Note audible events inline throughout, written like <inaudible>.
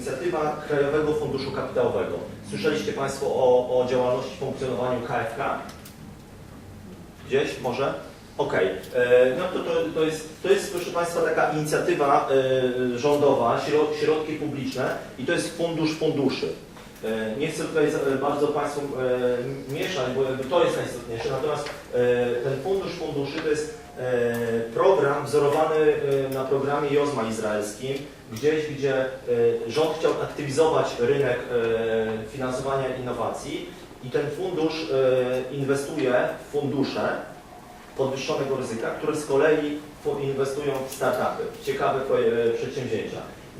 inicjatywa Krajowego Funduszu Kapitałowego. Słyszeliście Państwo o, o działalności, funkcjonowaniu KFK? Gdzieś może? Okej, E, no to, to, to, jest, to jest proszę Państwa taka inicjatywa e, rządowa, śro- środki publiczne i to jest fundusz funduszy. E, Nie chcę tutaj bardzo Państwu mieszać, bo to jest najistotniejsze, natomiast ten fundusz funduszy to jest program wzorowany e, na programie JOZMA izraelskim, gdzieś gdzie e, rząd chciał aktywizować rynek e, finansowania innowacji i ten fundusz e, inwestuje w fundusze podwyższonego ryzyka, które z kolei inwestują w startupy, w ciekawe przedsięwzięcia.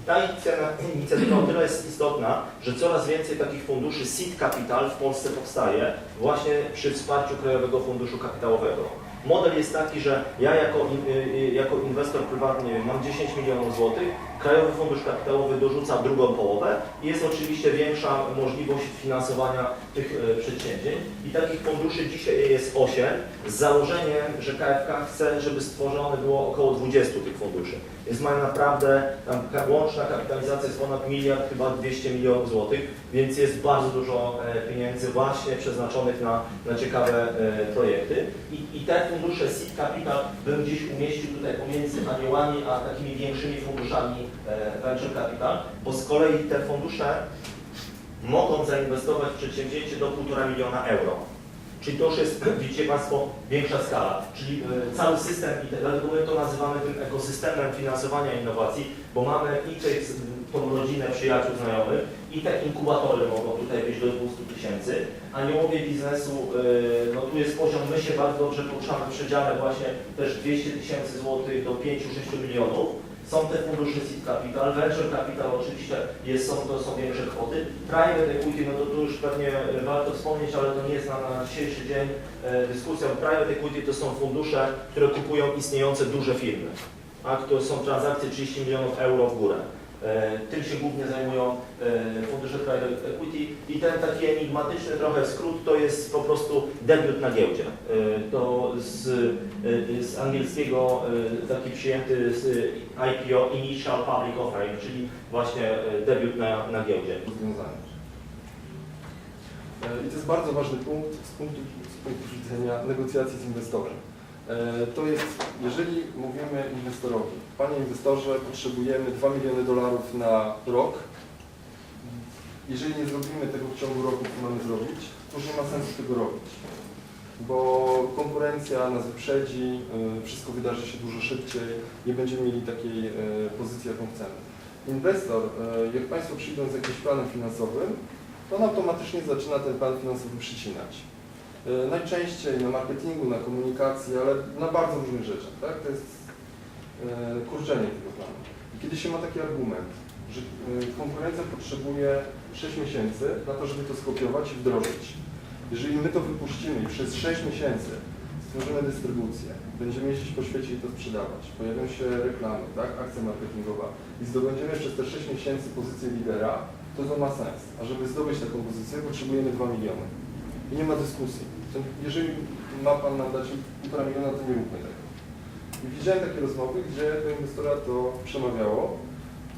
Ta inicja- inicjatywa o tyle jest istotna, że coraz więcej takich funduszy seed capital w Polsce powstaje właśnie przy wsparciu Krajowego Funduszu Kapitałowego. Model jest taki, że ja jako, y, y, jako inwestor prywatny mam 10 milionów złotych, Krajowy Fundusz Kapitałowy dorzuca drugą połowę i jest oczywiście większa możliwość finansowania tych e, przedsięwzięć. I takich funduszy dzisiaj jest 8 z założeniem, że KFK chce, żeby stworzone było około 20 tych funduszy. Więc mają naprawdę, tam łączna kapitalizacja jest ponad miliard, chyba 200 milionów złotych, więc jest bardzo dużo e, pieniędzy właśnie przeznaczonych na, na ciekawe e, projekty. I, I te fundusze Seed Capital bym gdzieś umieścił tutaj pomiędzy aniołami, a takimi większymi funduszami Venture Capital, bo z kolei te fundusze mogą zainwestować w przedsięwzięcie do 1,5 miliona euro. Czyli to już jest, <clears throat> widzicie Państwo, większa skala. Czyli e, cały system, dlatego my to nazywamy tym ekosystemem finansowania innowacji, bo mamy i tych, tą rodzinę przyjaciół, znajomych, i te inkubatory mogą tutaj być do 200 tysięcy. Aniołowie biznesu, e, no tu jest poziom, my się bardzo dobrze poruszamy w przedziale właśnie też 200 tysięcy złotych do 5-6 milionów. Są te fundusze seed capital, venture capital oczywiście jest, są, to są większe kwoty. Private equity, no to tu już pewnie e, warto wspomnieć, ale to nie jest na, na dzisiejszy dzień e, dyskusja. Private equity to są fundusze, które kupują istniejące duże firmy, a to są transakcje 30 milionów euro w górę. E, Tym się głównie zajmują e, fundusze private equity i ten taki enigmatyczny trochę skrót to jest po prostu debiut na giełdzie. E, To z, z angielskiego taki przyjęty z IPO, Initial Public Offering, czyli właśnie debiut na, na giełdzie. I to jest bardzo ważny punkt z punktu, z punktu widzenia negocjacji z inwestorem. E, To jest, jeżeli mówimy inwestorowi, panie inwestorze, potrzebujemy 2 miliony dolarów na rok, jeżeli nie zrobimy tego w ciągu roku, co mamy zrobić, to już nie ma sensu tego robić. Bo konkurencja nas wyprzedzi, e, wszystko wydarzy się dużo szybciej, nie będziemy mieli takiej e, pozycji, jaką chcemy. Inwestor, jak Państwo przyjdą z jakimś planem finansowym, to on automatycznie zaczyna ten plan finansowy przycinać. E, Najczęściej na marketingu, na komunikacji, ale na bardzo różnych rzeczach. Tak? To jest e, kurczenie tego planu. I kiedy się ma taki argument, że e, konkurencja potrzebuje 6 miesięcy na to, żeby to skopiować i wdrożyć. Jeżeli my to wypuścimy i przez 6 miesięcy stworzymy dystrybucję, będziemy jeździć po świecie i to sprzedawać, pojawią się reklamy, tak, akcja marketingowa i zdobędziemy przez te 6 miesięcy pozycję lidera, to to ma sens. A żeby zdobyć taką pozycję, potrzebujemy 2 miliony. I nie ma dyskusji. Jeżeli ma Pan nam dać 1,5 miliona, to nie róbmy tego. I widziałem takie rozmowy, gdzie do inwestora to przemawiało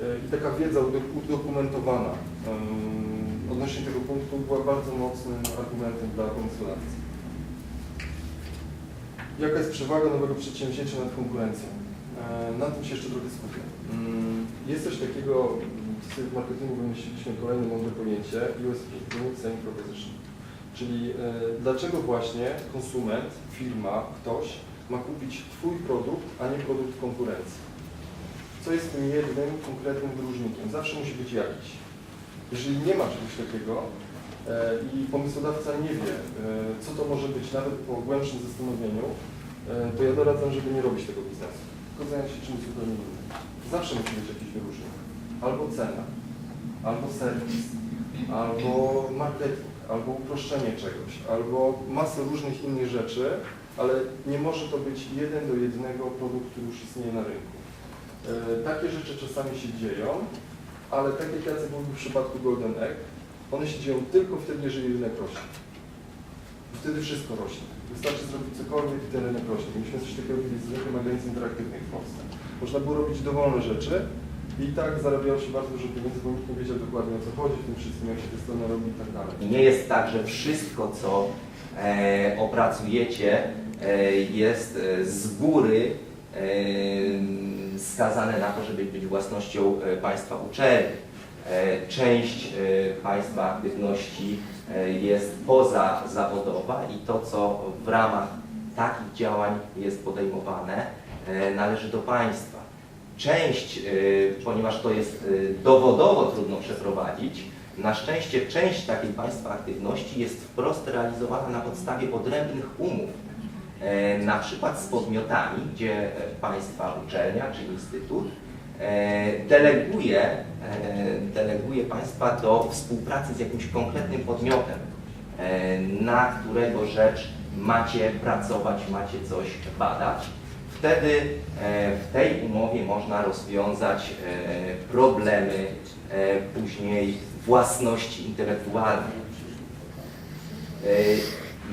e, i taka wiedza udo- udokumentowana odnośnie tego punktu była bardzo mocnym argumentem dla pomysłodawcy. Jaka jest przewaga nowego przedsięwzięcia nad konkurencją? E, Na tym się jeszcze trochę skupię. Mm, Jest coś takiego, w w marketingu wymyśliliśmy kolejne mądre pojęcie USP, Unique Selling Proposition. Czyli e, dlaczego właśnie konsument, firma, ktoś ma kupić Twój produkt, a nie produkt konkurencji? Co jest tym jednym konkretnym wyróżnikiem? Zawsze musi być jakiś. Jeżeli nie ma czegoś takiego e, i pomysłodawca nie wie, e, co to może być, nawet po głębszym zastanowieniu, to ja doradzam, żeby nie robić tego biznesu, tylko zająć się czymś zupełnie innym. Zawsze musi być jakiś wyróżnik. Albo cena, albo serwis, albo marketing, albo uproszczenie czegoś, albo masę różnych innych rzeczy, ale nie może to być jeden do jednego produkt, który już istnieje na rynku. E, Takie rzeczy czasami się dzieją, ale tak jak Jacek mówił w przypadku Golden Egg, one się dzieją tylko wtedy, jeżeli rynek rośnie. Wtedy wszystko rośnie. Wystarczy zrobić cokolwiek i ten rynek rośnie. Myśmy coś takiego robili z rynkiem agencji interaktywnych w Polsce. Można było robić dowolne rzeczy I tak zarabiało się bardzo dużo pieniędzy, bo nikt nie wiedział dokładnie o co chodzi w tym wszystkim, jak się te strony robi i tak dalej. I nie jest tak, że wszystko, co e, opracujecie, e, jest e, z góry e, skazane na to, żeby być własnością e, państwa uczelni. E, część e, państwa aktywności e, jest pozazawodowa i to, co w ramach takich działań jest podejmowane, e, należy do państwa. Część, y, ponieważ to jest y, dowodowo trudno przeprowadzić, na szczęście część takiej państwa aktywności jest wprost realizowana na podstawie odrębnych umów. E, Na przykład z podmiotami, gdzie państwa uczelnia czy instytut e, deleguje, e, deleguje państwa do współpracy z jakimś konkretnym podmiotem, na którego rzecz macie pracować, macie coś badać. Wtedy e, w tej umowie można rozwiązać e, problemy e, później własności intelektualnej.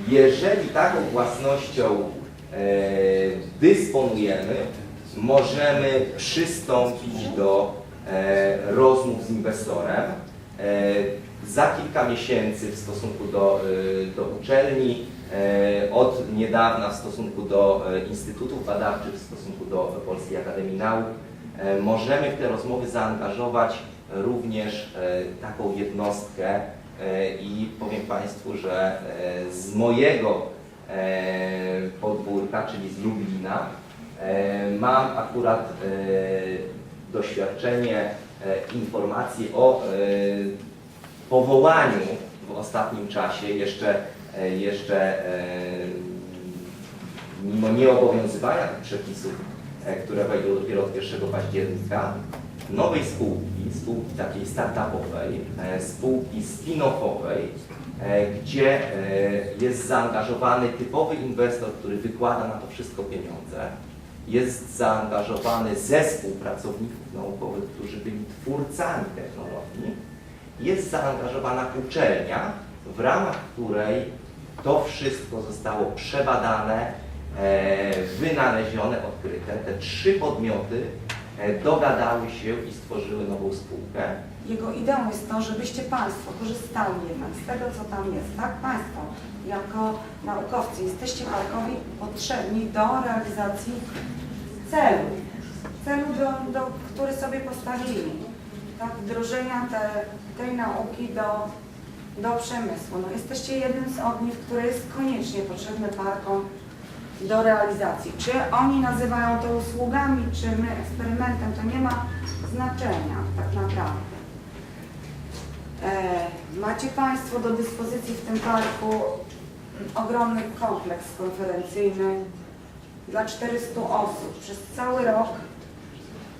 Jeżeli taką własnością dysponujemy, możemy przystąpić do rozmów z inwestorem. Za kilka miesięcy w stosunku do, do uczelni, od niedawna w stosunku do e, instytutów badawczych, w stosunku do Polskiej Akademii Nauk, e, możemy w te rozmowy zaangażować również e, taką jednostkę. E, i powiem Państwu, że e, z mojego e, podwórka, czyli z Lublina, e, mam akurat e, doświadczenie, e, informacje o e, powołaniu w ostatnim czasie jeszcze, e, jeszcze e, mimo nieobowiązywania tych przepisów, e, które wejdą dopiero od 1 października, nowej spółki, spółki takiej startupowej, e, spółki spin-offowej, e, gdzie e, jest zaangażowany typowy inwestor, który wykłada na to wszystko pieniądze. Jest zaangażowany zespół pracowników naukowych, którzy byli twórcami technologii. Jest zaangażowana uczelnia, w ramach której to wszystko zostało przebadane, e, wynalezione, odkryte. Te trzy podmioty e, dogadały się i stworzyły nową spółkę. Jego ideą jest to, żebyście Państwo korzystali jednak z tego, co tam jest. Tak, Państwo jako naukowcy jesteście parkowi potrzebni do realizacji celu. Celu, do, do, który sobie postawili. Tak, wdrożenia te, tej nauki do, do przemysłu. No, jesteście jednym z ogniw, który jest koniecznie potrzebny parkom do realizacji. Czy oni nazywają to usługami, czy my eksperymentem, to nie ma znaczenia tak naprawdę. E, Macie Państwo do dyspozycji w tym parku ogromny kompleks konferencyjny dla 400 osób. Przez cały rok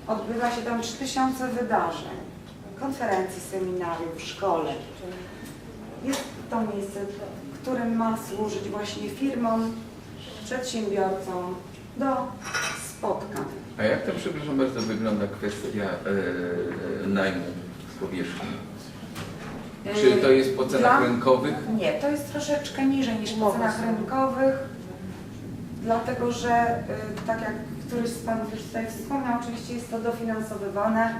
odbywa się tam 3000 wydarzeń, konferencji, seminariów, szkoleń. Jest to miejsce, którym ma służyć właśnie firmom, przedsiębiorcom do spotkań. A jak to, przepraszam bardzo, wygląda kwestia e, najmu powierzchni? Czy to jest po cenach Dla- rynkowych? Nie, to jest troszeczkę niżej niż po cenach rynkowych, dlatego że, y, tak jak któryś z Panów już tutaj wspomniał, oczywiście jest to dofinansowywane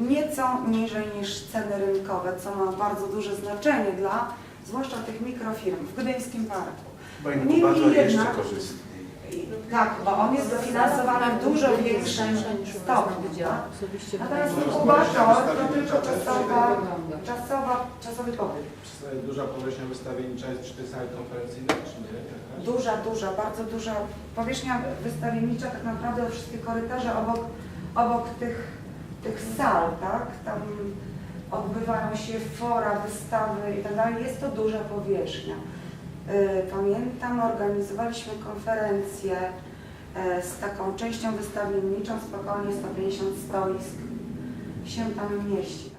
nieco niżej niż ceny rynkowe, co ma bardzo duże znaczenie dla, zwłaszcza tych mikrofirm w Gdyńskim Parku. Bo inkubator jeszcze jednak- korzystny. Tak, bo on jest dofinansowany w dużo większym stopniu. tak? Natomiast inkubator to tylko czasowa, czasowa, czasowy pobyt. Czy Duża powierzchnia wystawiennicza jest przy tej sali konferencyjnej, czy nie? Duża, duża, bardzo duża powierzchnia wystawiennicza, tak naprawdę wszystkie korytarze obok, obok tych, tych sal, tak? Tam odbywają się fora, wystawy i tak. Jest to duża powierzchnia. Y, Pamiętam, organizowaliśmy konferencję e, z taką częścią wystawienniczą, spokojnie 150 stoisk się tam mieści.